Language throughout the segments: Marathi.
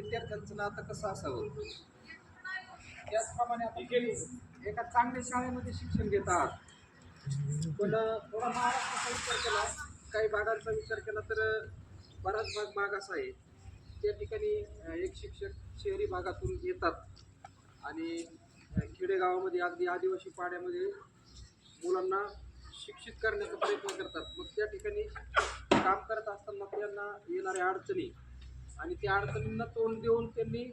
विद्यार्थ्यांचं नातं कसं असावं? त्याचप्रमाणे आपण एका चांगल्या शाळेमध्ये शिक्षण घेत आहात पण थोडा महाराष्ट्राचा विचार केला काही भागांचा विचार केला तर बराच भाग भाग असा आहे. त्या ठिकाणी एक शिक्षक शहरी भागातून येतात. आणि खेडेगावामध्ये अगदी आदिवासी पाड्यामध्ये मुलांना शिक्षित करण्याचा प्रयत्न करतात. मग त्या ठिकाणी काम करत असताना त्यांना येणाऱ्या अडचणी आणि त्या अडचणींना तोंड देऊन त्यांनी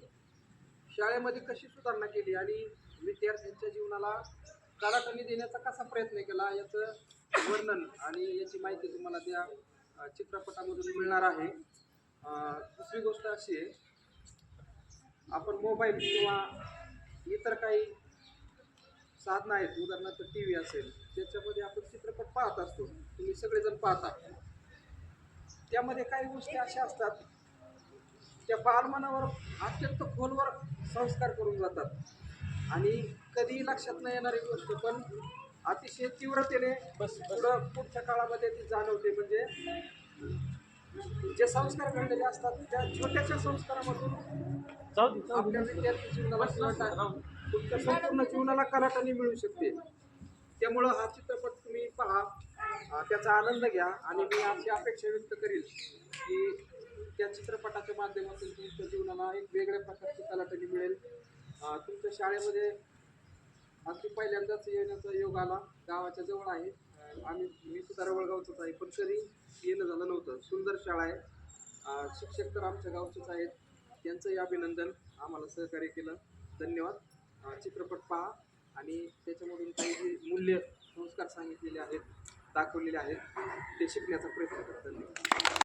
शाळेमध्ये कशी सुधारणा केली आणि विद्यार्थ्यांच्या जीवनाला कलाटणी देण्याचा कसा प्रयत्न केला याचं वर्णन आणि याची माहिती तुम्हाला त्या चित्रपटामधून मिळणार आहे. दुसरी गोष्ट अशी आहे आपण मोबाईल किंवा इतर काही साधनं आहेत उदाहरणार्थ टी व्ही असेल त्याच्यामध्ये आपण चित्रपट पाहत असतो तुम्ही सगळेजण पाहता. त्यामध्ये काही गोष्टी अशा असतात त्या बालमनावर अत्यंत खोलवर संस्कार करून जातात. आणि कधीही लक्षात न येणारी गोष्ट पण अतिशय तीव्रतेने पुढं पुढच्या काळामध्ये ती जाणवते. म्हणजे जे संस्कार घडलेले असतात त्या छोट्याशा संस्कारामधून आपल्या विद्यार्थी जीवनाला तुमच्या संपूर्ण जीवनाला कलाटणी मिळू शकते. त्यामुळं हा चित्रपट तुम्ही पहा. त्याचा आनंद घ्या आणि मी अशी अपेक्षा व्यक्त करील की त्या चित्रपटाच्या माध्यमातून तुमच्या जीवनाला एक वेगळ्या प्रकारची कलाटणी मिळेल. तुमच्या शाळेमध्ये अगदी पहिल्यांदाच येण्याचा योग आला. गावाच्या जवळ आहे. आम्ही मी सुद्धा रवळगावचंच आहे पण कधी येणं झालं नव्हतं. सुंदर शाळा आहे. शिक्षक तर आमच्या गावचेच आहेत. त्यांचंही अभिनंदन. आम्हाला सहकार्य केलं. धन्यवाद. चित्रपट पहा. आणि त्याच्यामधून काही जे मूल्य संस्कार सांगितलेले आहेत दाखवलेले आहेत ते शिकण्याचा प्रयत्न करा धन्यवाद.